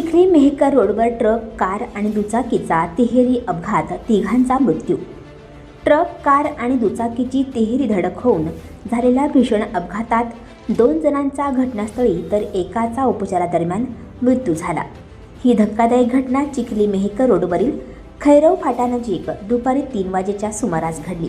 चिखली मेहकर रोडवर truck car आणि दुचाकीचा तिहेरी अपघात. तिघांचा मृत्यू. ट्रक कार आणि दुचाकीची तिहेरी धडक होऊन झालेल्या भीषण अपघातात दोन जणांचा घटनास्थळी तर एकाचा उपचारादरम्यान मृत्यू झाला. ही धक्कादायक घटना चिखली मेहकर रोडवरील खैरव फाटानजीक दुपारी तीन वाजेच्या सुमारास घडली.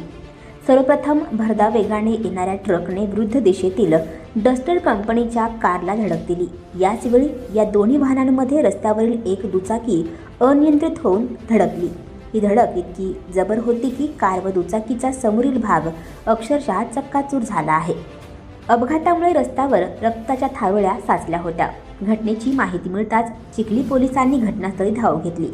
सर्वप्रथम भरदा वेगाने येणाऱ्या ट्रकने विरुद्ध दिशेतील डस्टर कंपनीच्या कारला धडक दिली. याचवेळी या दोन्ही वाहनांमध्ये रस्त्यावरील एक दुचाकी अनियंत्रित होऊन धडकली. ही धडक इतकी जबर होती की कार व दुचाकीचा समोरील भाग अक्षरशः चक्काचूर झाला आहे. अपघातामुळे रस्त्यावर रक्ताच्या थारोळ्या साचल्या होत्या. घटनेची माहिती मिळताच चिखली पोलिसांनी घटनास्थळी धाव घेतली.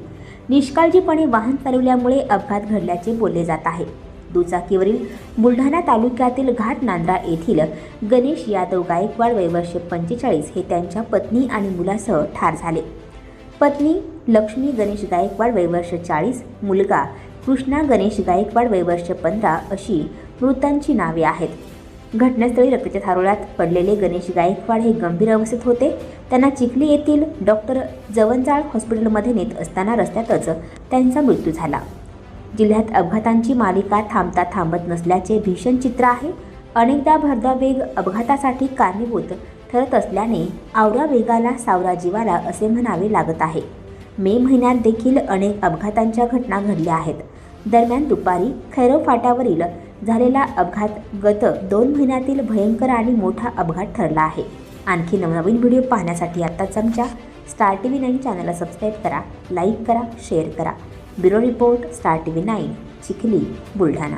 निष्काळजीपणे वाहन चालवल्यामुळे अपघात घडल्याचे बोलले जात आहे. दुचाकीवरील बुलढाणा तालुक्यातील घाट नांद्रा येथील गणेश यादव गायकवाड वयवर्ष पंचेचाळीस हे त्यांच्या पत्नी आणि मुलासह ठार झाले. पत्नी लक्ष्मी गणेश गायकवाड वयवर्ष चाळीस मुलगा कृष्णा गणेश गायकवाड वयवर्ष पंधरा अशी मृतांची नावे आहेत. घटनास्थळी रक्ताच्या थारोळ्यात पडलेले गणेश गायकवाड हे गंभीर अवस्थेत होते. त्यांना चिखली येथील डॉक्टर जवंजाळ हॉस्पिटलमध्ये नेत असताना रस्त्यातच त्यांचा मृत्यू झाला. जिल्ह्यात अपघातांची मालिका थांबता थांबत नसल्याचे भीषण चित्र आहे. अनेकदा भरधाव वेग अपघातासाठी कारणीभूत ठरत असल्याने आवरा वेगाला सावरा जीवाला असे म्हणावे लागत आहे. मे महिन्यात देखील अनेक अपघातांच्या घटना घडल्या आहेत. दरम्यान दुपारी खैरव फाट्यावरील झालेला अपघात गत दोन महिन्यातील भयंकर आणि मोठा अपघात ठरला आहे. आणखी नवनवीन व्हिडिओ पाहण्यासाठी आत्ताच आमच्या स्टार टी व्ही नाईन चॅनलला सबस्क्राईब करा लाईक करा शेअर करा. Bureau report star T V nine Chikhli Buldhana.